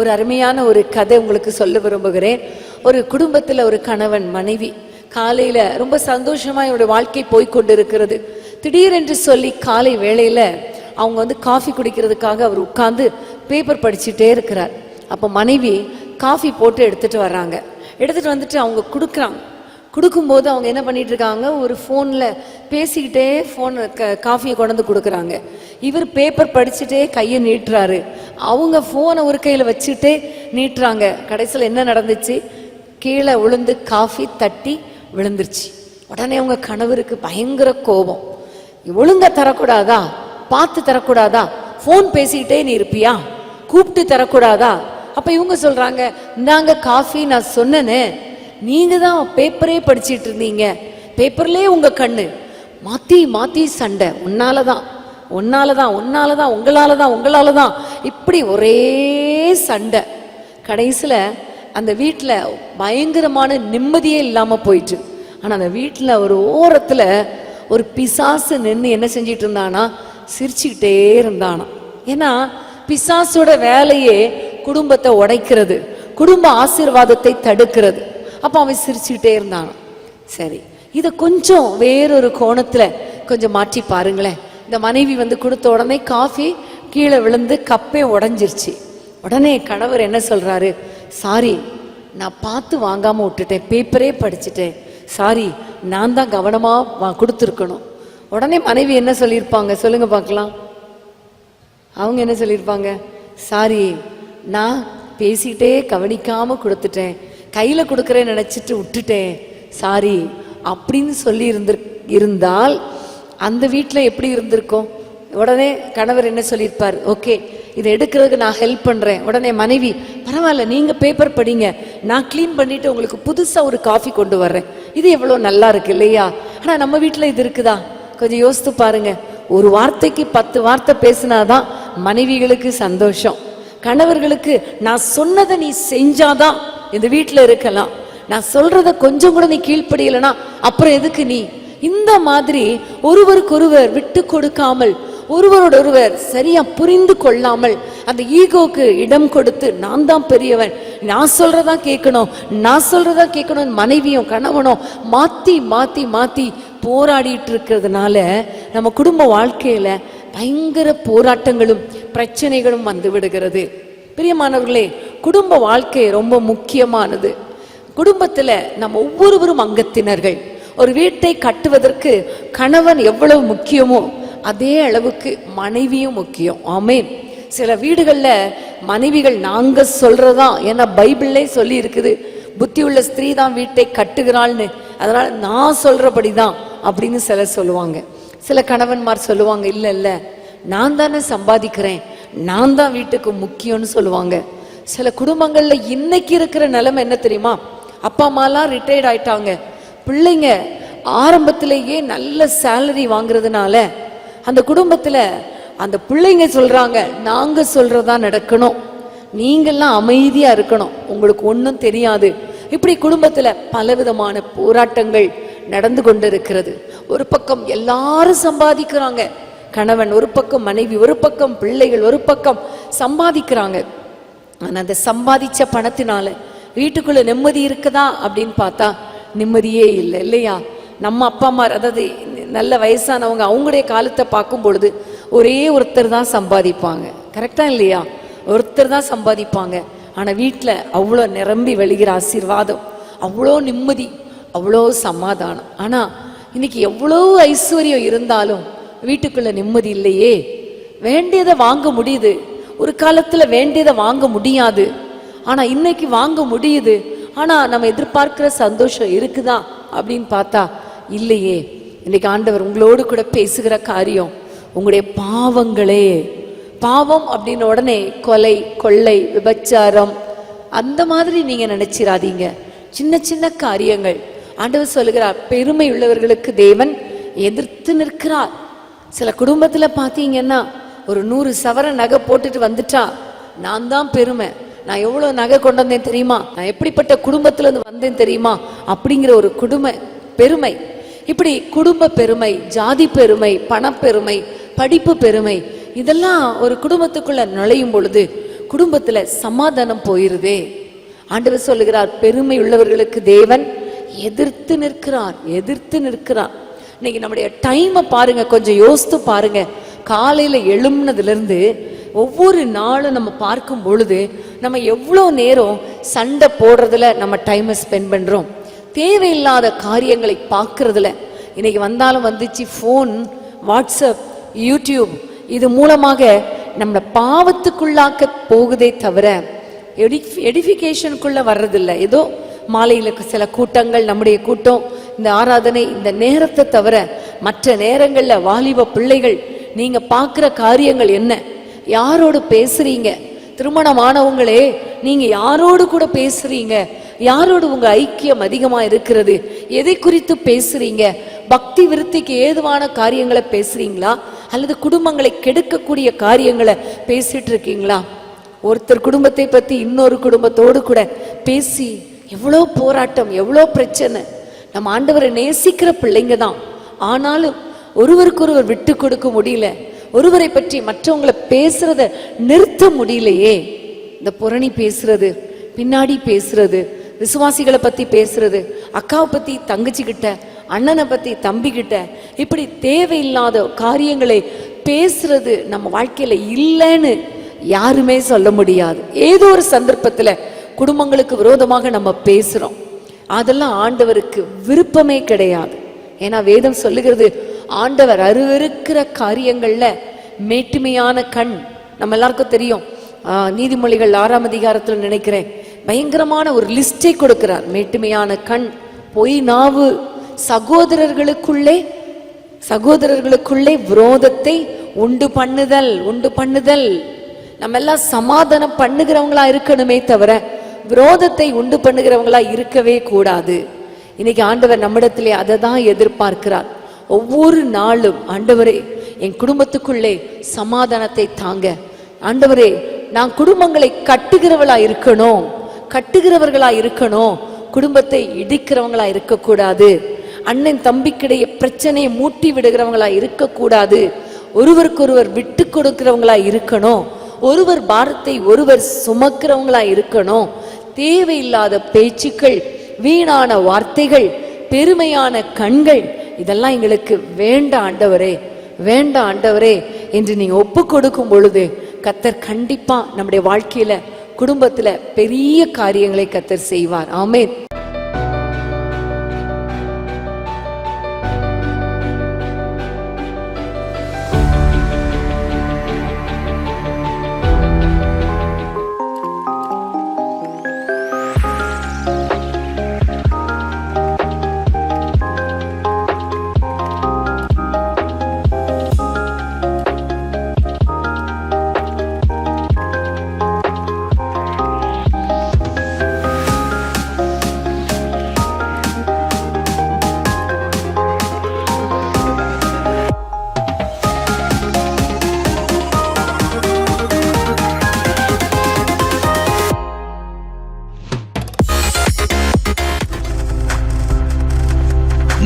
ஒரு அருமையான ஒரு கதை உங்களுக்கு சொல்ல விரும்புகிறேன். ஒரு குடும்பத்தில் ஒரு கணவன் மனைவி காலையில் ரொம்ப சந்தோஷமாக என்னோட வாழ்க்கை போய் கொண்டிருக்கிறது. திடீரென்று சொல்லி காலை வேளையில் அவங்க வந்து காஃபி குடிக்கிறதுக்காக அவர் உட்கார்ந்து பேப்பர் படிச்சுட்டே இருக்கிறார். அப்போ மனைவி காஃபி போட்டு எடுத்துகிட்டு வர்றாங்க. எடுத்துகிட்டு வந்துட்டு அவங்க கொடுக்குறாங்க. கொடுக்கும்போது அவங்க என்ன பண்ணிட்டு இருக்காங்க ஒரு ஃபோனில் பேசிக்கிட்டே ஃபோன் க காஃபியை கொண்டு வந்து கொடுக்குறாங்க. இவர் பேப்பர் படிச்சுட்டே கையை நீட்டுறாரு. அவங்க ஃபோனை ஒரு கையில் வச்சுட்டே நீட்டுறாங்க. கடைசியில் என்ன நடந்துச்சு? கீழே விழுந்து காஃபி தட்டி விழுந்துருச்சு. உடனே அவங்க கணவருக்கு பயங்கர கோபம். ஒழுங்க தரக்கூடாதா? பார்த்து தரக்கூடாதா? ஃபோன் பேசிக்கிட்டே நீ இருப்பியா? கூப்பிட்டு தரக்கூடாதா? அப்போ இவங்க சொல்கிறாங்க நாங்கள் காஃபி நான் சொன்னேன்னு நீங்கள் தான் பேப்பரே படிச்சிட்டு இருந்தீங்க பேப்பர்லேயே உங்கள் கண்ணு. மாற்றி மாற்றி சண்டை. உன்னால தான் உன்னால தான் உன்னால தான் உங்களால தான் உங்களால தான் இப்படி ஒரே சண்டை. கடைசியில் அந்த வீட்டில் பயங்கரமான நிம்மதியே இல்லாமல் போயிட்டு. ஆனால் அந்த வீட்டில் ஒரு ஓரத்தில் ஒரு பிசாசு நின்று என்ன செஞ்சிட்டு இருந்தானா சிரிச்சுக்கிட்டே இருந்தானா. ஏன்னா பிசாசோட வேலையே குடும்பத்தை உடைக்கிறது. குடும்ப ஆசீர்வாதத்தை தடுக்கிறது. அப்போ அவன் சிரிச்சுக்கிட்டே இருந்தான். சரி இதை கொஞ்சம் வேறொரு கோணத்துல கொஞ்சம் மாற்றி பாருங்களேன். இந்த மனைவி வந்து கொடுத்த உடனே காஃபி கீழே விழுந்து கப்பே உடஞ்சிருச்சு. உடனே கணவர் என்ன சொல்றாரு? சாரி நான் பார்த்து வாங்காம விட்டுட்டேன். பேப்பரே படிச்சுட்டேன். சாரி நான் தான் கவனமாக கொடுத்துருக்கணும். உடனே மனைவி என்ன சொல்லியிருப்பாங்க? சொல்லுங்க பார்க்கலாம். அவங்க என்ன சொல்லியிருப்பாங்க? சாரி நான் பேசிக்கிட்டே கவனிக்காம கொடுத்துட்டேன். கையில் கொடுக்குறேன்னு நினச்சிட்டு விட்டுட்டேன். சாரி அப்படின்னு சொல்லி இருந்திரு இருந்தால் அந்த வீட்டில் எப்படி இருந்திருக்கும்? உடனே கணவர் என்ன சொல்லியிருப்பார்? ஓகே இதை எடுக்கிறதுக்கு நான் ஹெல்ப் பண்ணுறேன் உடனே மனைவி பரவாயில்ல நீங்கள் பேப்பர் படிங்க. நான் க்ளீன் பண்ணிவிட்டு உங்களுக்கு புதுசாக ஒரு காஃபி கொண்டு வர்றேன். இது எவ்வளோ நல்லா இருக்கு இல்லையா? ஆனால் நம்ம வீட்டில் இது இருக்குதா? கொஞ்சம் யோசித்து பாருங்க. ஒரு வார்த்தைக்கு பத்து வார்த்தை பேசினாதான் மனைவிகளுக்கு சந்தோஷம். கணவர்களுக்கு நான் சொன்னதை நீ செஞ்சாதான் இந்த வீட்டில் இருக்கலாம். நான் சொல்றத கொஞ்சம் கூட நீ கீழ்ப்படியலைன்னா அப்புறம் எதுக்கு நீ? இந்த மாதிரி ஒருவருக்கொருவர் விட்டு கொடுக்காமல் ஒருவரோட ஒருவர் சரியா புரிந்து கொள்ளாமல் அந்த ஈகோக்கு இடம் கொடுத்து நான் தான் பெரியவன். நான் சொல்றதா கேட்கணும் நான் சொல்றதா கேட்கணும் மனைவியும் கணவனும் மாத்தி மாத்தி மாத்தி போராடிட்டு இருக்கிறதுனால நம்ம குடும்ப வாழ்க்கையில பயங்கர போராட்டங்களும் பிரச்சனைகளும் வந்து விடுகிறது. பிரியமானவர்களே குடும்ப வாழ்க்கை ரொம்ப முக்கியமானது. குடும்பத்துல நம்ம ஒவ்வொருவரும் அங்கத்தினர்கள். ஒரு வீட்டை கட்டுவதற்கு கணவன் எவ்வளவு முக்கியமோ அதே அளவுக்கு மனைவியும் முக்கியம். ஆமென். சில வீடுகள்ல மனைவிகள் நாங்க சொல்றதா ஏன்னா பைபிள்லே சொல்லி இருக்குது புத்தி உள்ள ஸ்திரீ தான் வீட்டை கட்டுகிறாள்னு. அதனால நான் சொல்றபடிதான் அப்படின்னு சிலர் சொல்லுவாங்க. சில கணவன்மார் சொல்லுவாங்க இல்லை இல்ல நான் தானே சம்பாதிக்கிறேன். நான் தான் வீட்டுக்கு முக்கியம்னு சொல்லுவாங்க. சில குடும்பங்களில் இன்னைக்கு இருக்கிற நிலைமை என்ன தெரியுமா? அப்பா அம்மாலாம் ரிட்டையர்ட் ஆயிட்டாங்க. பிள்ளைங்க ஆரம்பத்திலேயே நல்ல சேலரி வாங்குறதுனால அந்த குடும்பத்தில் அந்த பிள்ளைங்க சொல்கிறாங்க நாங்கள் சொல்கிறதா நடக்கணும். நீங்கள்லாம் அமைதியாக இருக்கணும். உங்களுக்கு ஒன்றும் தெரியாது. இப்படி குடும்பத்தில் பலவிதமான போராட்டங்கள் நடந்து கொண்டிருக்கிறது. ஒரு பக்கம் எல்லாரும் சம்பாதிக்கிறாங்க. கணவன் ஒரு பக்கம் மனைவி ஒரு பக்கம் பிள்ளைகள் ஒரு பக்கம் சம்பாதிக்கிறாங்க. ஆனால் அந்த சம்பாதிச்ச பணத்தினால வீட்டுக்குள்ள நிம்மதி இருக்குதா அப்படின்னு பார்த்தா நிம்மதியே இல்லை இல்லையா? நம்ம அப்பா அம்மா அதாவது நல்ல வயசானவங்க அவங்களுடைய காலத்தை பார்க்கும் பொழுது ஒரே ஒருத்தர் தான் சம்பாதிப்பாங்க. கரெக்டா இல்லையா? ஒருத்தர் தான் சம்பாதிப்பாங்க. ஆனால் வீட்டில் அவ்வளோ நிரம்பி வழிகிற ஆசீர்வாதம் அவ்வளோ நிம்மதி அவ்வளோ சமாதானம். ஆனால் இன்னைக்கு எவ்வளோ ஐஸ்வர்யம் இருந்தாலும் வீட்டுக்குள்ள நிம்மதி இல்லையே. வேண்டியதை வாங்க முடியுது. ஒரு காலத்துல வேண்டியதை வாங்க முடியாது. ஆனா இன்னைக்கு வாங்க முடியுது. ஆனா நம்ம எதிர்பார்க்கிற சந்தோஷம் இருக்குதா அப்படின்னு பார்த்தா இல்லையே. இன்னைக்கு ஆண்டவர் உங்களோடு கூட பேசுகிற காரியம் உங்களுடைய பாவங்களே. பாவம் அப்படின்னு உடனே கொலை கொள்ளை விபச்சாரம் அந்த மாதிரி நீங்க நினச்சிடாதீங்க சின்ன சின்ன காரியங்கள். ஆண்டவர் சொல்லுகிறார் பெருமை உள்ளவர்களுக்கு தேவன் எதிர்த்து நிற்கிறார். சில குடும்பத்துல பாத்தீங்கன்னா ஒரு நூறு சவர நகை போட்டுட்டு வந்துட்டா நான் தான் பெருமை. நான் எவ்வளவு நகை கொண்டு வந்தேன் தெரியுமா? நான் எப்படிப்பட்ட குடும்பத்துல இருந்து வந்தேன் தெரியுமா? அப்படிங்கிற ஒரு குடும்ப பெருமை. இப்படி குடும்ப பெருமை ஜாதி பெருமை பணப்பெருமை படிப்பு பெருமை இதெல்லாம் ஒரு குடும்பத்துக்குள்ள நுழையும் பொழுது குடும்பத்துல சமாதானம் போயிருதே. ஆண்டவர் சொல்லுகிறார் பெருமை உள்ளவர்களுக்கு தேவன் எதிர்த்து நிற்கிறார் எதிர்த்து நிற்கிறார். இன்னைக்கு நம்முடைய டைமை பாருங்க கொஞ்சம் யோசித்து பாருங்க. காலையில் எழும்னதுலேருந்து ஒவ்வொரு நாளும் நம்ம பார்க்கும் பொழுது நம்ம எவ்வளோ நேரம் சண்டை போடுறதுல நம்ம டைமை ஸ்பெண்ட் பண்ணுறோம் தேவையில்லாத காரியங்களை பார்க்குறதுல. இன்னைக்கு வந்தாலும் வந்துச்சு ஃபோன் வாட்ஸ்அப் யூடியூப் இது மூலமாக நம்மளை பாவத்துக்குள்ளாக்க போகுதே தவிர எடிஃப் எடிஃபிகேஷனுக்குள்ள வர்றதில்லை. ஏதோ மாலையில் சில கூட்டங்கள் நம்முடைய கூட்டம் இந்த ஆராதனை இந்த நேரத்தை தவிர மற்ற நேரங்கள்ல வாலிப பிள்ளைகள் நீங்க பார்க்குற காரியங்கள் என்ன? யாரோடு பேசுறீங்க? திருமணமானவங்களே நீங்க யாரோடு கூட பேசுறீங்க? யாரோடு உங்க ஐக்கியம் அதிகமா இருக்கிறது? எதை குறித்து பேசுறீங்க? பக்தி விருத்திக்கு ஏதுவான காரியங்களை பேசுறீங்களா? அல்லது குடும்பங்களை கெடுக்கக்கூடிய காரியங்களை பேசிட்டு இருக்கீங்களா? ஒருத்தர் குடும்பத்தை பத்தி இன்னொரு குடும்பத்தோடு கூட பேசி எவ்வளோ போராட்டம் எவ்வளோ பிரச்சனை? நம்ம ஆண்டவரை நேசிக்கிற பிள்ளைங்க தான் ஆனாலும் ஒருவருக்கொருவர் விட்டு கொடுக்க முடியல. ஒருவரை பற்றி மற்றவங்களை பேசுறத நிறுத்த முடியலையே. இந்த புரணி பேசுறது பின்னாடி பேசுறது விசுவாசிகளை பத்தி பேசுறது அக்காவை பத்தி தங்கச்சிக்கிட்ட அண்ணனை பத்தி தம்பிக்கிட்ட இப்படி தேவையில்லாத காரியங்களை பேசுறது நம்ம வாழ்க்கையில இல்லைன்னு யாருமே சொல்ல முடியாது. ஏதோ ஒரு சந்தர்ப்பத்துல குடும்பங்களுக்கு விரோதமாக நம்ம பேசுறோம். அதெல்லாம் ஆண்டவருக்கு விருப்பமே கிடையாது. ஏன்னா வேதம் சொல்லுகிறது ஆண்டவர் அருவருக்கிற காரியங்கள்ல மேட்டுமையான கண். நம்ம எல்லாருக்கும் தெரியும். நீதிமொழிகள் ஆறாம் அதிகாரத்தில் நினைக்கிறேன். பயங்கரமான ஒரு லிஸ்டை கொடுக்கிறார். மேட்டுமையான கண் பொய் நாவு. சகோதரர்களுக்குள்ளே சகோதரர்களுக்குள்ளே விரோதத்தை உண்டு பண்ணுதல் உண்டு பண்ணுதல். நம்ம எல்லாம் சமாதானம் பண்ணுகிறவங்களா இருக்கணுமே தவிர விரோதத்தை உண்டு பண்ணுகிறவங்களா இருக்கவே கூடாது. இன்னைக்கு ஆண்டவர் நம்மிடத்திலே அதை தான் எதிர்பார்க்கிறார். ஒவ்வொரு நாளும் ஆண்டவரே என் குடும்பத்துக்குள்ளே சமாதானத்தை தாங்க. ஆண்டவரே நான் குடும்பங்களை கட்டுகிறவளா இருக்கணும். கட்டுகிறவர்களா இருக்கணும். குடும்பத்தை இடிக்கிறவங்களா இருக்கக்கூடாது. அண்ணன் தம்பிக்கிடையே பிரச்சனையை மூட்டி விடுகிறவங்களா இருக்கக்கூடாது. ஒருவருக்கொருவர் விட்டு கொடுக்கிறவங்களா இருக்கணும். ஒருவர் பாரத்தை ஒருவர் சுமக்கிறவங்களா இருக்கணும். தேவையில்லாத பேச்சுக்கள் வீணான வார்த்தைகள் பெருமையான கண்கள் இதெல்லாம் எங்களுக்கு வேண்டாம் ஆண்டவரே வேண்டாம் ஆண்டவரே என்று நீங்க ஒப்பு கொடுக்கும் பொழுது கத்தர் கண்டிப்பா நம்முடைய வாழ்க்கையில குடும்பத்துல பெரிய காரியங்களை கத்தர் செய்வார். ஆமேன்.